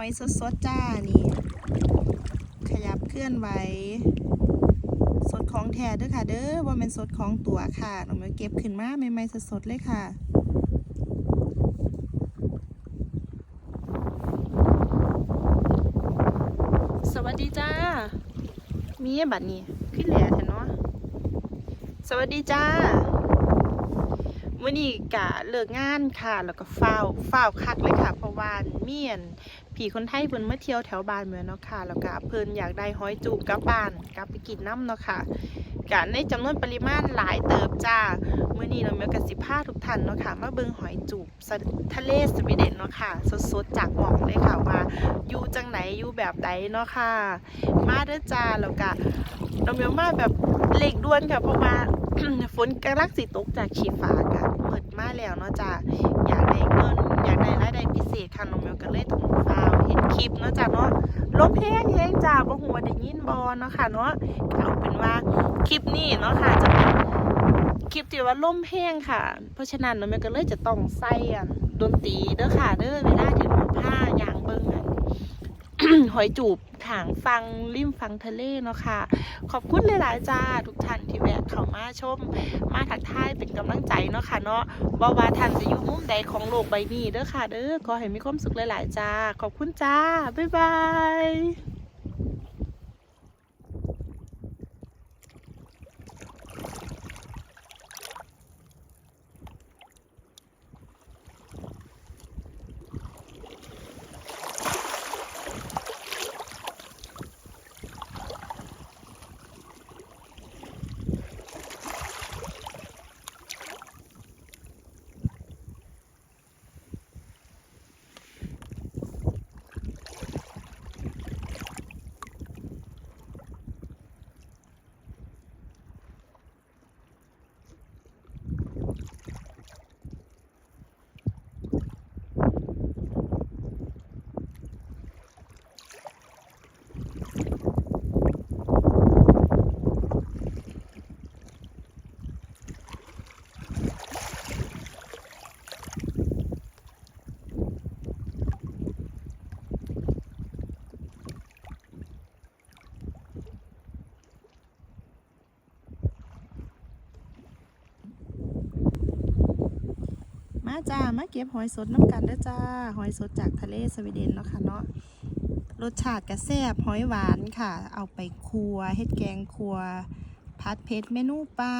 อยสดๆจ้านี่ขยับเคลื่อนไหวสดของแท้เด้อค่ะ เด้อว่าเป็นสดของตัวค่ะเรามาเก็บขึ้นมาใหม่ๆสดๆเลยค่ะสวัสดีจ้า มีบัตรนี่ขึ้นแหล่แทนเนาะ สวัสดีจ้าวันนี้กะเลิกงานค่ะ แล้วก็ฝ้าวฝ้าวคักเลยค่ะ เพราะว่าเมียน ผีคนไทยเพิ่นมาเที่ยวแถวบ้านเมืองเนาะค่ะ แล้วก็เพิ่นอยากได้หอยจูบกลับบ้านกลับไปกินน้ำเนาะค่ะกะในจำนวนปริมาณหลายเติบจ้าเมื้อนี้เราเมีกสิพาทุกท่านเนาะค่ะมาเบิ่งหอยจูบทะเลสวีเดนเนาะค่ะ สดๆจากหมองเลยค่ะว่าอยู่จังไหนอยู่แบบใดเนาะค่ะ มาเด้อจ้าแล้วก็เราเมีมาแบบเร่งด่วนค่ะเพราะว่าฝนกำลังสิตกจากชีฟ้าค่ะเปิดมาแล้วเนาะจ้าอยากได้เงิน ได้รายได้พิเศษค่ะน้องเมลก็เลยต้องฟาวเห็นคลิปเนาะจ้ะเนาะลบแห้งแห้งจ้าบ่หัวได้ยินบอเนาะค่ะเนาะก็เอาเป็นว่าคลิปนี้เนาะค่ะจะเป็นคลิปที่ว่าล่มแห้งค่ะ เพราะฉะนั้นน้องเมลก็เลยจะต้องใส่ดนตรีเด้อค่ะเด้อเวลาที่หนูผ้าอย่าง หอยจูบถางฟังริมฟังทะเลเนาะค่ะ ขอบคุณหลายๆจ้าทุกท่านที่แวะเข้ามาชม มาทักทายเป็นกำลังใจเนาะค่ะเนาะบ่ว่าท่านจะอยู่มุมใดของโลกใบนี้เด้อค่ะเด้อขอให้มีความสุขหลายๆจ้า ขอบคุณจ้า บ๊ายบาย มาจ้ามาเก็บหอยสดน้ำกันเด้อจ้า หอยสดจากทะเลสวีเดนเนาะค่ะเนาะรสชาติกระแซบหอยหวานค่ะ เอาไปครัวเฮ็ดแกงครัวพัดเพชรเมนูปลา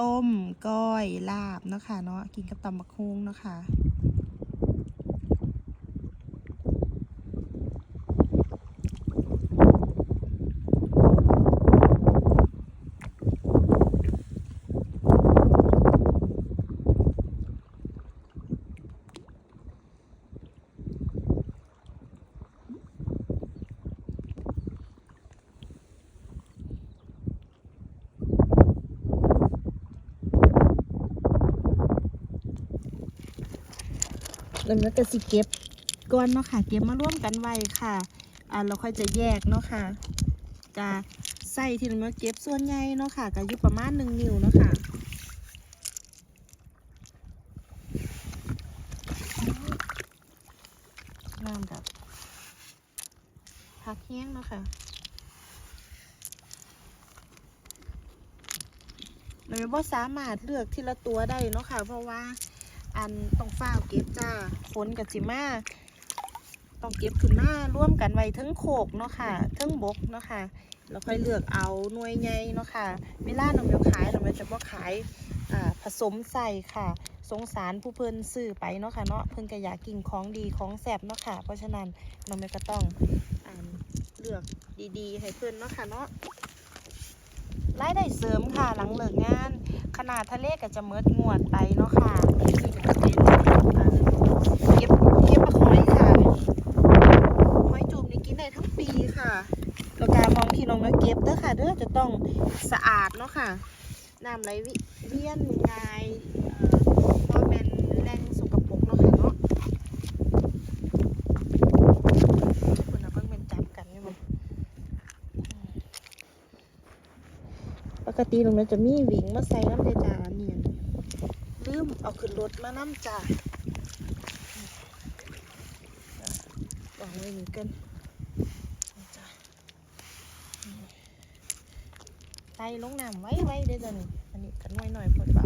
ต้มก้อยลาบเนาะค่ะเนาะกินกับตำบักฮุงเนาะค่ะ แล้วก็สิเก็บก้อนเนาะค่ะ เก็บมาร่วมกันไว้ค่ะ อ่าเราค่อยจะแยกเนาะค่ะจะใส่ที่เรามาเก็บส่วนใหญ่เนาะค่ะก็อยู่ประมาณหนึ่งนิ้วเนาะค่ะน้ำกับผักแห้งเนาะค่ะเราไม่สามารถเลือกทีละตัวได้เนาะค่ะ เพราะว่า อันต้องฝ้าวเก็บจ้าฝนกับจิมาต้องเก็บขึ้นมาร่วมกันไว้ทั้งโขกเนาะค่ะทั้งบกเนาะค่ะแล้วค่อยเลือกเอาหน่วยใหญ่เนาะค่ะเวลาเราไม่ขายเราจะบ่ขายผสมใส่ค่ะ สงสารผู้เพิ่นซื้อไปเนาะค่ะเนาะเพิ่นก็อยากกินของดีของแซ่บเนาะค่ะ เพราะฉะนั้นเราไม่ก็ต้องอเลือกดีๆ ให้เพิ่นเนาะค่ะเนาะรายได้เสริมค่ะหลังเลิกงาน นาดทะเลก็จะเมิดงวดไปเนาะค่ะเก็บเก็บปลาหอยค่ะหอยจูบนี่กินได้ทั้งปีค่ะแล้วการมองที่น้องมาเก็บเด้อค่ะเด้อจะต้องสะอาดเนาะค่ะน้ำไหลเวียนง่ายเพราะเป็นแหล่ง ตีตรงนั้นจะมีวิ่งมาใส่น้ำเดจาเนี่ยลืมเอาขึ้นรถมาน้ำจ่าลองไว้นี่กันไล่ลงน้ำไว้ไว้เดี๋ยวนี่อันนี้กันน้อยหน่อยพอดบ่ะ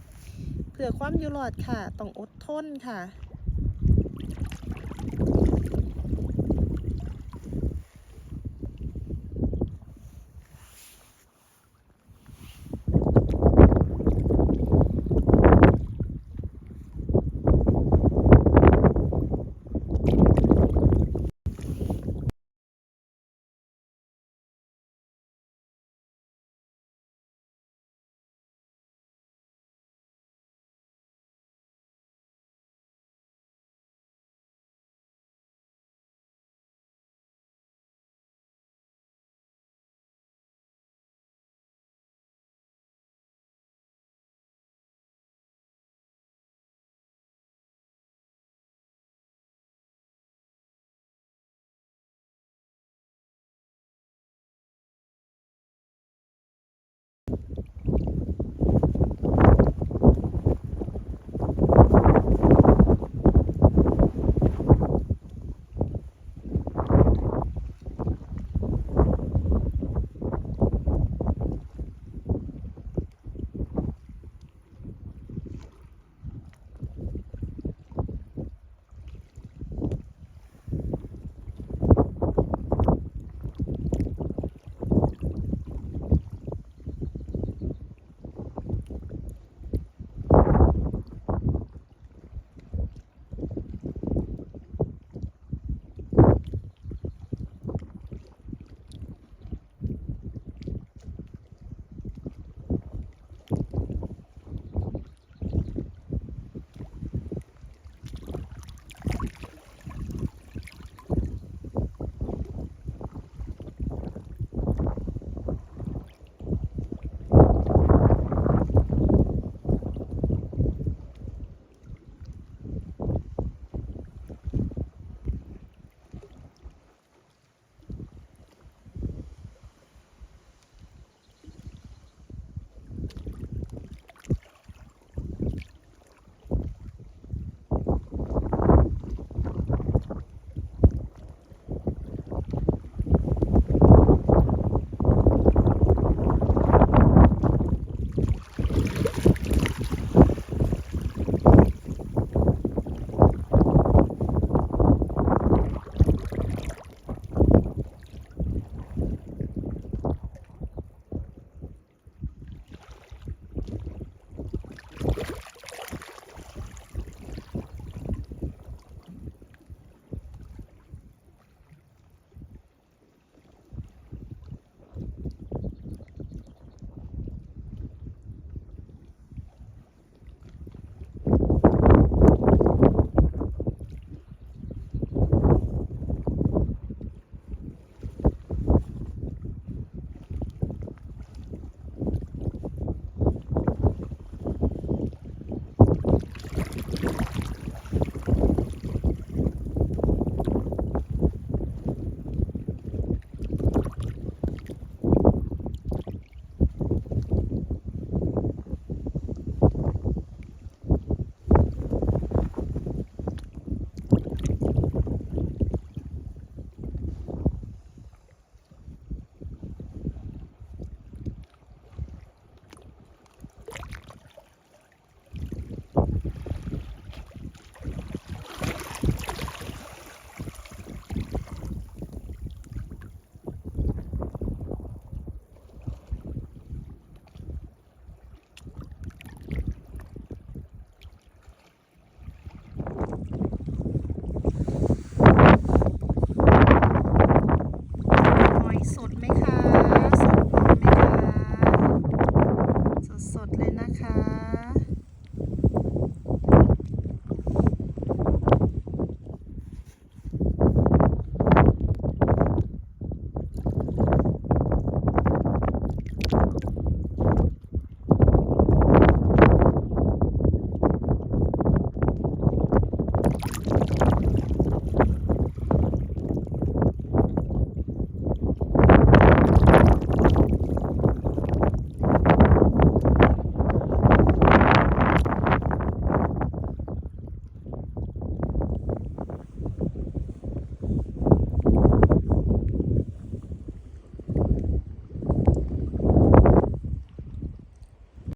เพื่อความอยู่รอดค่ะ ต้องอดทนค่ะ